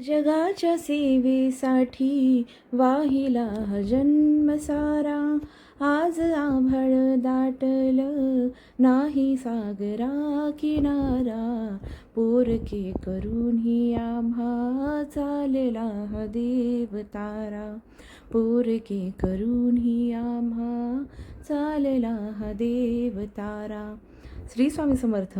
जगाच्या सेवेसाठी वाहिला जन्म सारा. आज आभाळ दाटलं नाही सागरा किनारा. पोरके करून ही आम्हा चालला हा देव तारा. पोरके करून ही आम्हा चालला हा देव तारा. श्री स्वामी समर्थ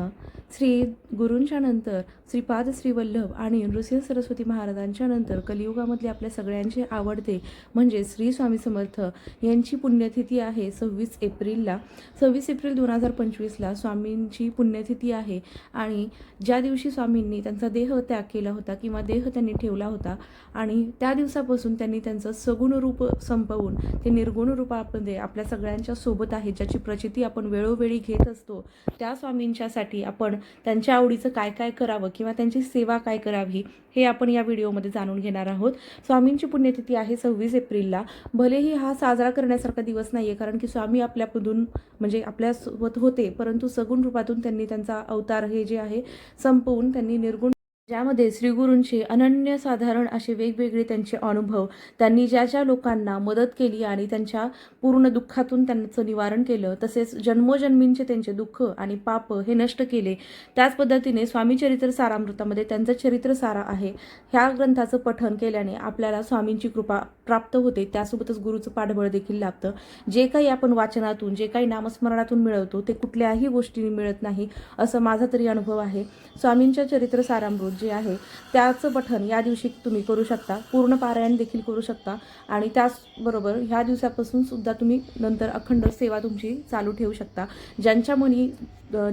श्री गुरूंच्या नंतर श्रीपाद श्रीवल्लभ आणि नृसिंह सरस्वती महाराजांच्या नंतर कलियुगामधले आपल्या सगळ्यांचे आवडते म्हणजे श्री स्वामी समर्थ यांची पुण्यतिथी आहे सव्वीस एप्रिलला. सव्वीस एप्रिल दोन हजार पंचवीसला स्वामींची पुण्यतिथी आहे आणि ज्या दिवशी स्वामींनी त्यांचा देह त्याग केला होता किंवा देह त्यांनी ठेवला होता आणि त्या दिवसापासून त्यांनी त्यांचं सगुण रूप संपवून ते निर्गुण रूपामध्ये आपल्या सगळ्यांच्या सोबत आहे ज्याची प्रचिती आपण वेळोवेळी घेत असतो त्या स्वामींच्यासाठी आपण त्यांच्या आवडीचं काय काय करावं किंवा त्यांची सेवा काय करावी हे आपण या व्हिडिओमध्ये जाणून घेणार आहोत. स्वामींची पुण्यतिथी आहे सव्वीस एप्रिलला. भलेही हा साजरा करण्यासारखा दिवस नाही आहे कारण की स्वामी आपल्यामधून म्हणजे आपल्यासोबत होते परंतु सगुण रूपातून त्यांनी त्यांचा अवतार हे जे आहे संपवून त्यांनी निर्गुण ज्यामध्ये श्रीगुरूंचे अनन्यसाधारण असे वेगवेगळे त्यांचे अनुभव त्यांनी ज्या ज्या लोकांना मदत केली आणि त्यांच्या पूर्ण दुःखातून त्यांचं निवारण केलं तसेच जन्मोजन्मींचे त्यांचे दुःख आणि पाप हे नष्ट केले. त्याच पद्धतीने स्वामी चरित्र सारामृतामध्ये त्यांचं चरित्र सारा आहे. ह्या ग्रंथाचं पठण केल्याने आपल्याला स्वामींची कृपा प्राप्त होते त्यासोबतच गुरुचं पाठबळ देखील लाभतं. जे काही आपण वाचनातून जे काही नामस्मरणातून मिळवतो ते कुठल्याही गोष्टीने मिळत नाही असं माझा तरी अनुभव आहे. स्वामींच्या चरित्र सारामृत जे आहे त्याचं पठन या दिवशी तुम्ही करू शकता. पूर्ण पारायण देखील करू शकता. आणि त्याचबरोबर ह्या दिवसापासून सुद्धा तुम्ही नंतर अखंड सेवा तुमची चालू ठेवू शकता. ज्यांच्या मनी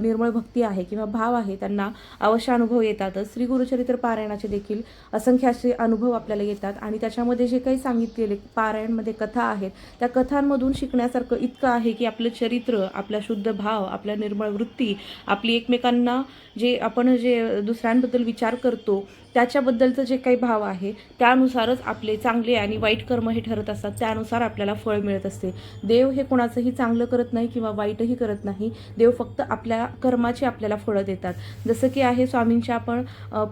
निर्मळ भक्ती आहे किंवा भाव आहे त्यांना अवश्य अनुभव येतातच श्री गुरुचरित्र पारायणाचे देखील असंख्य असे अनुभव आपल्याला येतात. आणि त्याच्यामध्ये जे काही सांगितलेले पारायणमध्ये कथा आहेत त्या कथांमधून शिकण्यासारखं इतकं आहे की आपलं चरित्र आपला शुद्ध भाव आपल्या निर्मळ वृत्ती आपली एकमेकांना जे आपण जे दुसऱ्यांबद्दल विचार करतो त्याच्याबद्दलचं जे काही भाव आहे त्यानुसारच आपले चांगले आणि वाईट कर्म हे ठरत असतात. त्यानुसार आपल्याला फळ मिळत असते. देव हे कोणाचंही चांगलं करत नाही किंवा वाईटही करत नाही. देव फक्त आपल्या कर्माची आपल्याला फळं देतात. जसं की आहे स्वामींच्या आपण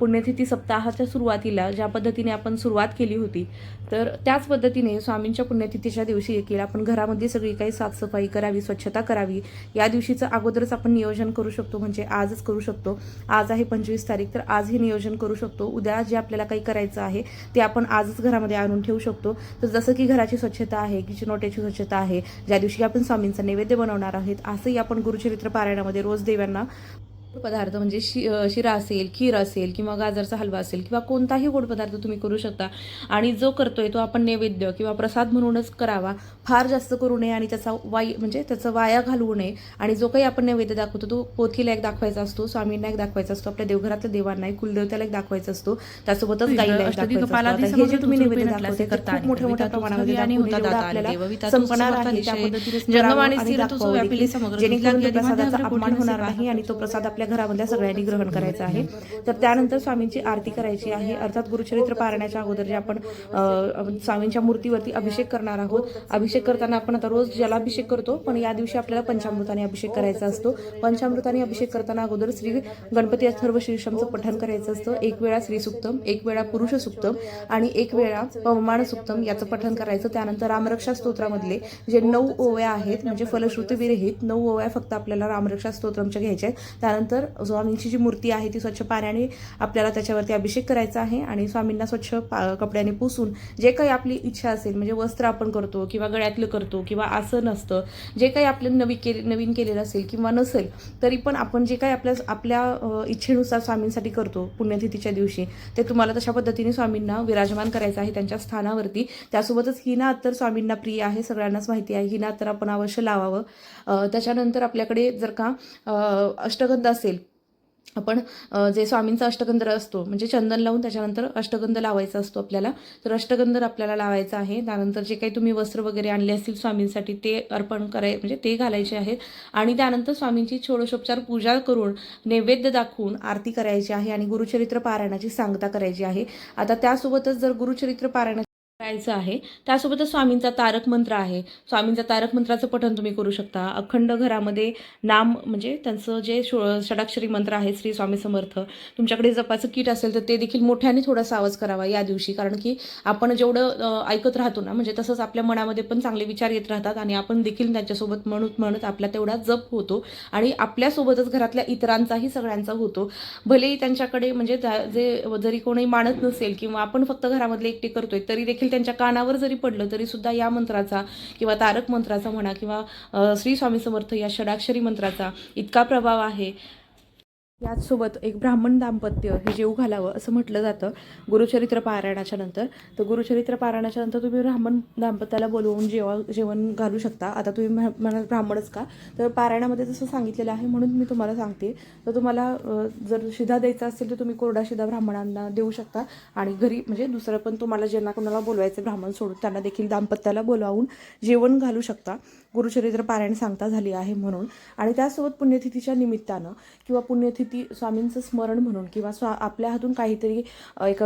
पुण्यतिथी सप्ताहाच्या सुरुवातीला ज्या पद्धतीने आपण सुरुवात केली होती तर त्याच पद्धतीने स्वामींच्या पुण्यतिथीच्या दिवशी देखील आपण घरामध्ये सगळी काही साफसफाई करावी स्वच्छता करावी या दिवशीचं अगोदरच आपण नियोजन करू शकतो म्हणजे आजच करू शकतो. आज आहे पंचवीस तारीख तर आज हे नियोजन करू शकतो. उद्या जे आपल्याला काही करायचं आहे ते आपण आजच घरामध्ये आणून ठेवू शकतो. तर जसं की घराची स्वच्छता आहे किचन ओट्याची स्वच्छता आहे ज्या दिवशी आपण स्वामींचा नैवेद्य बनवणार आहेत असंही आपण गुरुचरित्र पारायणामध्ये म्हणजे रोज देवांना पदार्थ म्हणजे शि शिरा असेल खीर असेल किंवा गाजरचा हलवा असेल किंवा कोणताही गोड पदार्थ तुम्ही करू शकता. आणि जो करतोय तो आपण नैवेद्य किंवा प्रसाद म्हणूनच करावा. फार जास्त करू नये आणि त्याचा वाई म्हणजे त्याचं वाया घालवू नये. आणि जो काही आपण नैवेद्य दाखवतो तो पोथीला एक दाखवायचा असतो स्वामींना एक दाखवायचा असतो आपल्या देवघरातल्या देवांना एक कुलदेवत्याला एक दाखवायचा असतो. त्यासोबतच गाईला. पालादी आता हे जे तुम्ही नैवेद्य दाखवते खूप मोठ्या मोठ्या प्रमाणामध्ये आपल्याला संपणार आहे त्या जेणेकरून प्रसादाचा अपमान होणार नाही आणि तो प्रसाद आपल्या घरामधल्या सगळ्यांनी ग्रहण करायचं आहे. तर त्यानंतर स्वामींची आरती करायची आहे. अर्थात गुरुचरित्र पारण्याच्या अगोदर जे आपण स्वामींच्या मूर्तीवरती अभिषेक करणार आहोत. अभिषेक करताना आपण आता रोज जलाभिषेक करतो पण या दिवशी आपल्याला पंचामृताने अभिषेक करायचा असतो. पंचामृताने अभिषेक करताना अगोदर श्री गणपती अथर्व शीर्षमचं पठण करायचं असतं. एक वेळा श्री सुक्तम एक वेळा पुरुष सुक्तम आणि एक वेळा पवमान सुक्तम याचं पठण करायचं. त्यानंतर रामरक्षा स्तोत्रामधले जे नऊ ओव्या आहेत म्हणजे फलश्रुती विरहित नऊ ओव्या फक्त आपल्याला रामरक्षा स्तोत्रमच्या घ्यायच्या आहेत. त्यानंतर स्वामींची जी मूर्ती आहे ती स्वच्छ पाण्याने आपल्याला त्याच्यावरती अभिषेक करायचा आहे आणि स्वामींना स्वच्छ पा कपड्याने पुसून जे काही आपली इच्छा असेल म्हणजे वस्त्र आपण करतो किंवा गळ्यातलं करतो किंवा आसन असतं जे काही आपलं नवी केले नवीन केलेलं असेल किंवा नसेल तरी पण आपण जे काही आपल्या आपल्या इच्छेनुसार स्वामींसाठी करतो पुण्यतिथीच्या दिवशी ते तुम्हाला तशा पद्धतीने स्वामींना विराजमान करायचं आहे त्यांच्या स्थानावरती. त्यासोबतच हिना अत्तर स्वामींना प्रिय आहे सगळ्यांनाच माहिती आहे. हिना अत्तर आपण अवश्य लावावं. त्याच्यानंतर आपल्याकडे जर का अष्टगंध असेल. आपण जे स्वामींचा अष्टगंध असतो म्हणजे चंदन लावून त्याच्यानंतर अष्टगंध लावायचा असतो आपल्याला. तर अष्टगंधर आपल्याला लावायचा आहे. त्यानंतर जे काही तुम्ही वस्त्र वगैरे आणले असतील स्वामींसाठी ते अर्पण कराय म्हणजे ते घालायचे आहेत. आणि त्यानंतर स्वामींची षोडशोपचार पूजा करून नैवेद्य दाखवून आरती करायची आहे आणि गुरुचरित्र पारायणाची सांगता करायची आहे. आता त्यासोबतच जर गुरुचरित्र पारायण करायचं आहे. त्यासोबतच स्वामींचा तारक मंत्र आहे. स्वामींचा तारक मंत्राचं पठण तुम्ही करू शकता. अखंड घरामध्ये नाम म्हणजे त्यांचं जे शो षडाक्षरी मंत्र आहे श्री स्वामी समर्थ तुमच्याकडे जपाचं किट असेल तर ते देखील मोठ्याने थोडासा आवाज करावा या दिवशी. कारण की आपण जेवढं ऐकत राहतो ना म्हणजे तसंच आपल्या मनामध्ये पण चांगले विचार येत राहतात आणि आपण देखील त्यांच्यासोबत म्हणत म्हणत आपला तेवढा जप होतो आणि आपल्यासोबतच घरातल्या इतरांचाही सगळ्यांचा होतो. भलेही त्यांच्याकडे म्हणजे त्या- जे जरी कोणी मानत नसेल किंवा आपण फक्त घरामधले एकटे करतोय तरी देखील त्यांच्या कानावर जरी पडलं तरी सुद्धा या मंत्राचा किंवा तारक मंत्राचा म्हणा किंवा श्री स्वामी समर्थ या षडाक्षरी मंत्राचा इतका प्रभाव आहे. याचसोबत एक ब्राह्मण दाम्पत्य हे जेव घालावं असं म्हटलं जातं गुरुचरित्र पारायणाच्या नंतर. तर गुरुचरित्र पारायणाच्या नंतर तुम्ही ब्राह्मण दाम्पत्याला बोलवून जेवा जेवण घालू शकता. आता तुम्ही म्ह- म्हणाल ब्राह्मणच का? तर पारायणामध्ये जसं सांगितलेलं आहे म्हणून मी तुम्हाला सांगते. तर तुम्हाला जर शिधा द्यायचा असेल तर तुम्ही कोरडा शिधा ब्राह्मणांना देऊ शकता. आणि घरी म्हणजे दुसरं पण तुम्हाला ज्यांना कोणाला बोलवायचं ब्राह्मण सोडून त्यांना देखील दाम्पत्याला बोलावून जेवण घालू शकता. गुरुचरित्र पारायण सांगता झाली आहे म्हणून. आणि त्यासोबत पुण्यतिथीच्या निमित्तानं किंवा पुण्यतिथी स्वामींचं स्मरण म्हणून किंवा स्वा आपल्या हातून काहीतरी एक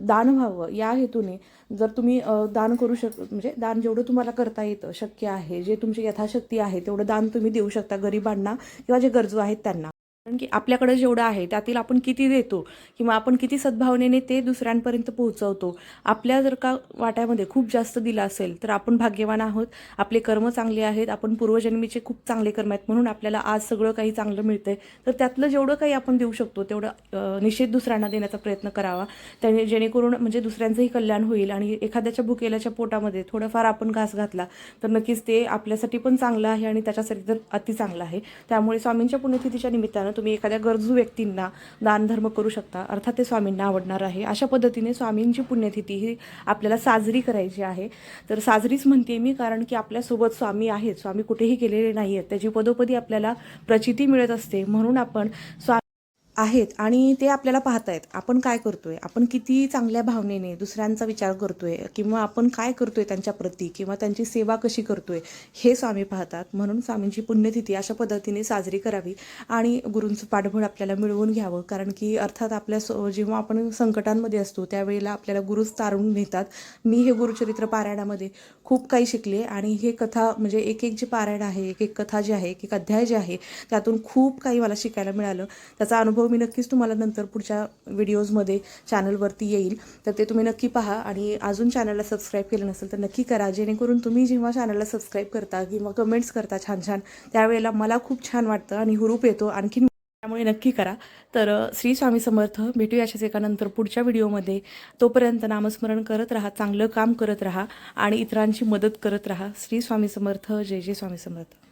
दान व्हावं. या हेतूने जर तुम्ही दान करू शक म्हणजे दान जेवढं तुम्हाला करता येतं शक्य आहे जे तुमची यथाशक्ती आहे तेवढं दान तुम्ही देऊ शकता गरिबांना किंवा जे गरजू आहेत त्यांना. कारण की आपल्याकडे जेवढं आहे त्यातील आपण किती देतो किंवा आपण किती सद्भावनेने ते दुसऱ्यांपर्यंत पोहोचवतो आपल्या जर का वाट्यामध्ये खूप जास्त दिलं असेल तर आपण भाग्यवान आहोत. आपले कर्म चांगले आहेत आपण पूर्वजन्मीचे खूप चांगले कर्म आहेत म्हणून आपल्याला आज सगळं काही चांगलं मिळतंय. तर त्यातलं जेवढं काही आपण देऊ शकतो तेवढं निषेध दुसऱ्यांना देण्याचा प्रयत्न करावा. त्याने जेणेकरून म्हणजे दुसऱ्यांचंही कल्याण होईल आणि एखाद्याच्या भुकेल्याच्या पोटामध्ये थोडंफार आपण घास घातला तर नक्कीच ते आपल्यासाठी पण चांगलं आहे आणि त्याच्यासाठी तर अति चांगलं आहे. त्यामुळे स्वामींच्या पुण्यतिथीच्या निमित्तानं तुम्ही एखाद्या गरजू व्यक्तींना दानधर्म करू शकता. अर्थात ते स्वामींना आवडणार आहे. अशा पद्धतीने स्वामींची पुण्यतिथी ही आपल्याला साजरी करायची आहे. तर साजरीच म्हणते मी कारण की आपल्यासोबत स्वामी आहेत. स्वामी कुठेही गेलेले नाही आहेत त्याची पदोपदी आपल्याला प्रचिती मिळत असते. म्हणून आपण स्वा आहेत आणि ते आपल्याला पाहतायत. आपण काय करतोय? आपण किती चांगल्या भावनेने दुसऱ्यांचा विचार करतोय किंवा आपण काय करतोय त्यांच्या प्रती किंवा त्यांची सेवा कशी करतोय हे स्वामी पाहतात. म्हणून स्वामींची पुण्यतिथी अशा पद्धतीने साजरी करावी आणि गुरूंचं पाठबळ आपल्याला मिळवून घ्यावं. कारण की अर्थात आपल्या सो जेव्हा आपण संकटांमध्ये असतो त्यावेळेला आपल्याला गुरुच तारून नेतात मी हे गुरुचरित्र पारायणामध्ये खूप काही शिकले आणि हे कथा म्हणजे एक एक जे पारायण आहे एक एक कथा जी आहे एक एक अध्याय जे आहे त्यातून खूप काही मला शिकायला मिळालं. त्याचा अनुभव हो, मी नक्कीच तुम्हाला नंतर पुढच्या व्हिडिओजमध्ये चॅनलवरती येईल. तर ते तुम्ही नक्की पहा आणि अजून चॅनलला सबस्क्राईब केलं नसेल तर नक्की करा. जेणेकरून तुम्ही जेव्हा चॅनलला सबस्क्राईब करता किंवा कमेंट्स करता छान छान त्यावेळेला मला खूप छान वाटतं आणि हुरूप येतो. आणखीन त्यामुळे नक्की करा. तर श्री स्वामी समर्थ भेटूया अशाच एका नंतर पुढच्या व्हिडिओमध्ये. तोपर्यंत नामस्मरण करत राहा चांगलं काम करत राहा आणि इतरांची मदत करत राहा. श्री स्वामी समर्थ जय जय स्वामी समर्थ.